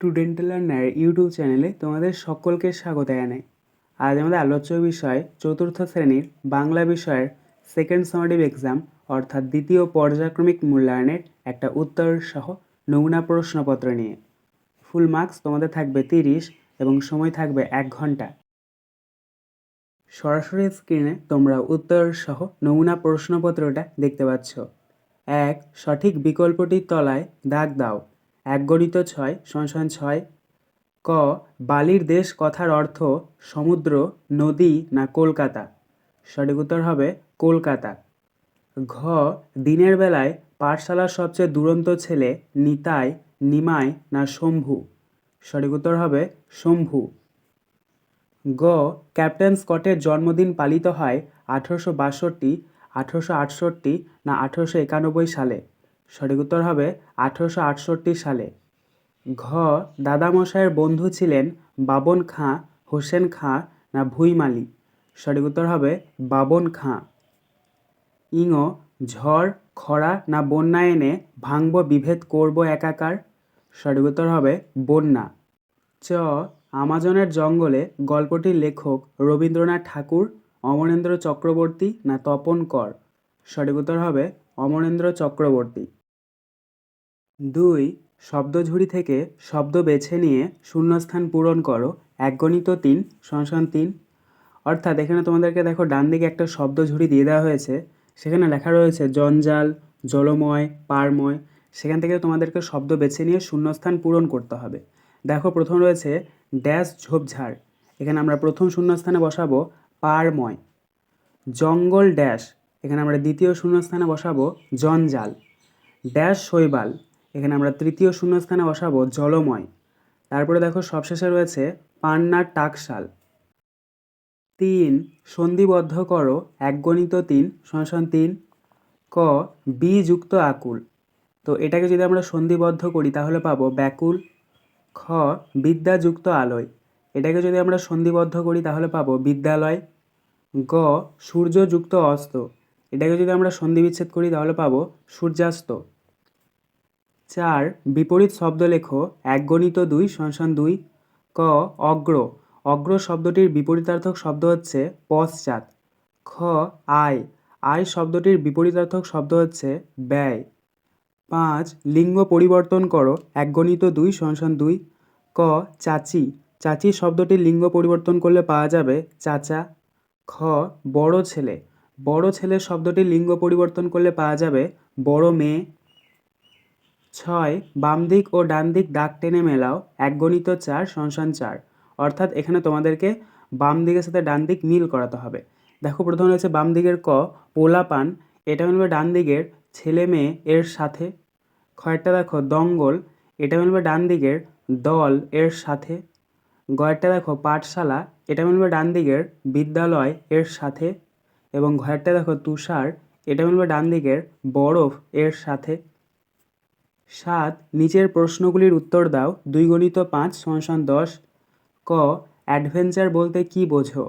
Student learner YouTube চ্যানেলে তোমাদের সকলকে স্বাগত জানাই। আজ আমাদের আলোচ্য বিষয় চতুর্থ শ্রেণির বাংলা বিষয়ের সেকেন্ড সামারিভ এক্সাম অর্থাৎ দ্বিতীয় পর্যায়ক্রমিক মূল্যায়নের একটা উত্তর সহ নমুনা প্রশ্নপত্র নিয়ে। ফুল মার্কস তোমাদের থাকবে তিরিশ এবং সময় থাকবে এক ঘণ্টা। সরাসরি স্ক্রিনে তোমরা উত্তর সহ নমুনা প্রশ্নপত্রটা দেখতে পাচ্ছ। এক, সঠিক বিকল্পটির তলায় দাগ দাও। এক গণিত ছয় সংশোধন ছয় ক, বালির দেশ কথার অর্থ সমুদ্র, নদী না কলকাতা। সঠিক উত্তর হবে কলকাতা। ঘ, দিনের বেলায় পাঠশালার সবচেয়ে দুরন্ত ছেলে নিতাই, নিমাই না শম্ভু। সঠিক উত্তর হবে শম্ভু। গ, ক্যাপ্টেন স্কটের জন্মদিন পালিত হয় আঠেরোশো বাষট্টি, আঠেরোশো আটষট্টি না আঠেরোশো একানব্বই সালে। সঠিক উত্তর হবে আঠেরোশো আটষট্টি সালে। ঘ. দাদামশাইয়ের বন্ধু ছিলেন বাবন খাঁ, হোসেন খাঁ না ভুইমালি সঠিক উত্তর হবে বাবন খাঁ। ইঙ. ঝড়, খরা না বন্যা এনে ভাঙব বিভেদ করব একাকার? সঠিক উত্তর হবে বন্যা। চ. আমাজনের জঙ্গলে গল্পটির লেখক রবীন্দ্রনাথ ঠাকুর, অমরেন্দ্র চক্রবর্তী না তপন কর? সঠিক উত্তর হবে অমরেন্দ্র চক্রবর্তী। দুই, শব্দঝুড়ি থেকে শব্দ বেছে নিয়ে শূন্যস্থান পূরণ করো। এক গণিত তিন সংশোধন তিন। অর্থাৎ এখানে তোমাদেরকে দেখো ডান দিকে একটা শব্দঝুড়ি দিয়ে দেওয়া হয়েছে। সেখানে লেখা রয়েছে, জঞ্জাল, জলময়, পারময়। সেখান থেকে তোমাদেরকে শব্দ বেছে নিয়ে শূন্যস্থান পূরণ করতে হবে। দেখো, প্রথম রয়েছে, ড্যাশ ঝোপঝাড় এখানে আমরা প্রথম শূন্যস্থানে বসাবো, পারময়। জঙ্গল ড্যাশ। এখানে আমরা দ্বিতীয় শূন্যস্থানে বসাবো জঞ্জাল, ড্যাশ শৈবাল। এখানে আমরা তৃতীয় শূন্যস্থানে বসাবো জলময়। তারপরে দেখো সবশেষে রয়েছে পান্নার টাকশাল। তিন, সন্ধিবদ্ধ করো এক গণিত তিন সংশোধন তিন, ক বি যুক্ত আকুল। তো এটাকে যদি আমরা সন্ধিবদ্ধ করি, তাহলে পাবো ব্যাকুল, খ বিদ্যা যুক্ত আলোয়। এটাকে যদি আমরা সন্ধিবদ্ধ করি, তাহলে পাবো বিদ্যালয়, গ সূর্য যুক্ত অস্ত। এটাকে যদি আমরা সন্ধি বিচ্ছেদ করি, তাহলে পাবো সূর্যাস্ত। চার, বিপরীত শব্দ লেখো এক গণিত দুই সংশোধন দুই ক অগ্র। অগ্র শব্দটির বিপরীতার্থক শব্দ হচ্ছে পশ্চাৎ। খ, আয়। আয় শব্দটির বিপরীতার্থক শব্দ হচ্ছে ব্যয়। পাঁচ, লিঙ্গ পরিবর্তন করো এক গণিত দুই সংশোধন দুই ক চাচি। চাচি শব্দটির লিঙ্গ পরিবর্তন করলে পাওয়া যাবে চাচা। খ, বড় ছেলে। বড় ছেলে শব্দটি লিঙ্গ পরিবর্তন করলে পাওয়া যাবে। বড় মেয়ে। ছয়, বাম দিক ও ডান দিক দাগ টেনে মেলাও। এক গণিত চার সংশোধন চার। অর্থাৎ এখানে তোমাদেরকে বাম দিকের সাথে ডান দিক মিল করাতে হবে। দেখো, প্রথমে রয়েছে বাম দিকের ক পোলা পান এটা মিলবে ডান দিকের ছেলে মেয়ে এর সাথে। খয়েরটা দেখো, দঙ্গল। এটা মিলবে ডান দিকের দল এর সাথে। গয়েরটা দেখো, পাঠশালা। এটা মিলবে ডান দিকের বিদ্যালয় এর সাথে। এবং ঘয়েরটা দেখো তুষার, এটা মিলবে ডান দিকের বরফ এর সাথে। সাত, নিচের প্রশ্নগুলির উত্তর দাও, দুই গণিত পাঁচ সংশোধন দশ। ক, অ্যাডভেঞ্চার বলতে কী বোঝো?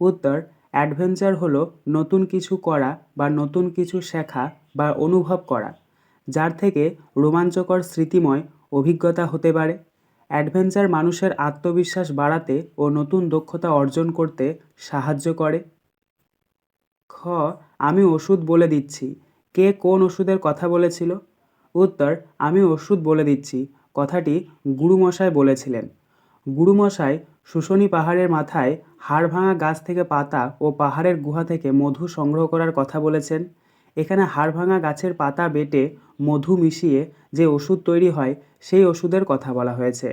উত্তর, অ্যাডভেঞ্চার হলো নতুন কিছু করা বা নতুন কিছু শেখা বা অনুভব করা, যার থেকে রোমাঞ্চকর স্মৃতিময় অভিজ্ঞতা হতে পারে। অ্যাডভেঞ্চার মানুষের আত্মবিশ্বাস বাড়াতে ও নতুন দক্ষতা অর্জন করতে সাহায্য করে। খ, আমি ওষুধ বলে দিচ্ছি। কে কোন ওষুধের কথা বলেছিল? উত্তর, আমি ওষুধ বলে দিচ্ছি, কথাটি গুরুমশাই বলেছিলেন। গুরুমশাই শুশনি পাহাড়ের মাথায় হাড় ভাঙা গাছ থেকে পাতা ও পাহাড়ের গুহা থেকে মধু সংগ্রহ করার কথা বলেছেন। এখানে হাড় ভাঙা গাছের পাতা বেটে মধু মিশিয়ে যে ওষুধ তৈরি হয়, সেই ওষুধের কথা বলা হয়েছে।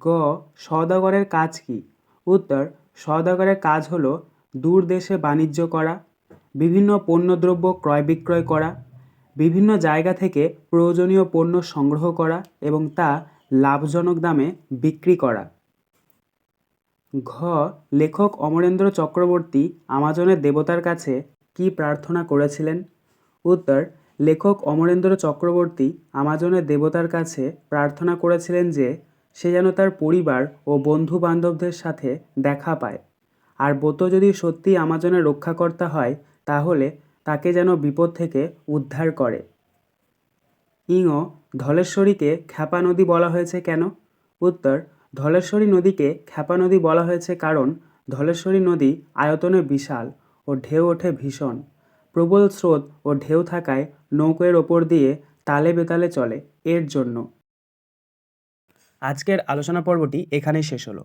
গ, সওদাগরের কাজ কি? উত্তর, সওদাগরের কাজ হলো দূর দেশে বাণিজ্য করা, বিভিন্ন পণ্যদ্রব্য ক্রয় বিক্রয় করা, বিভিন্ন জায়গা থেকে প্রয়োজনীয় পণ্য সংগ্রহ করা এবং তা লাভজনক দামে বিক্রি করা। ঘ. লেখক অমরেন্দ্র চক্রবর্তী আমাজনের দেবতার কাছে কি প্রার্থনা করেছিলেন? উত্তর, লেখক অমরেন্দ্র চক্রবর্তী আমাজনের দেবতার কাছে প্রার্থনা করেছিলেন যে সে যেন তার পরিবার ও বন্ধু বান্ধবদের সাথে দেখা পায়। আর ব্রত যদি সত্যি আমাজনের রক্ষাকর্তা হয়, তাহলে তাকে যেন বিপদ থেকে উদ্ধার করে। ইঙ, ধলেশ্বরীকে খ্যাপা নদী বলা হয়েছে কেন? উত্তর, ধলেশ্বরী নদীকে খ্যাপা নদী বলা হয়েছে কারণ ধলেশ্বরী নদী আয়তনে বিশাল ও ঢেউ ওঠে ভীষণ। প্রবল স্রোত ও ঢেউ থাকায় নৌকোয়ের ওপর দিয়ে তালে বেতালে চলে। এর জন্য। আজকের আলোচনা পর্বটি এখানেই শেষ হলো।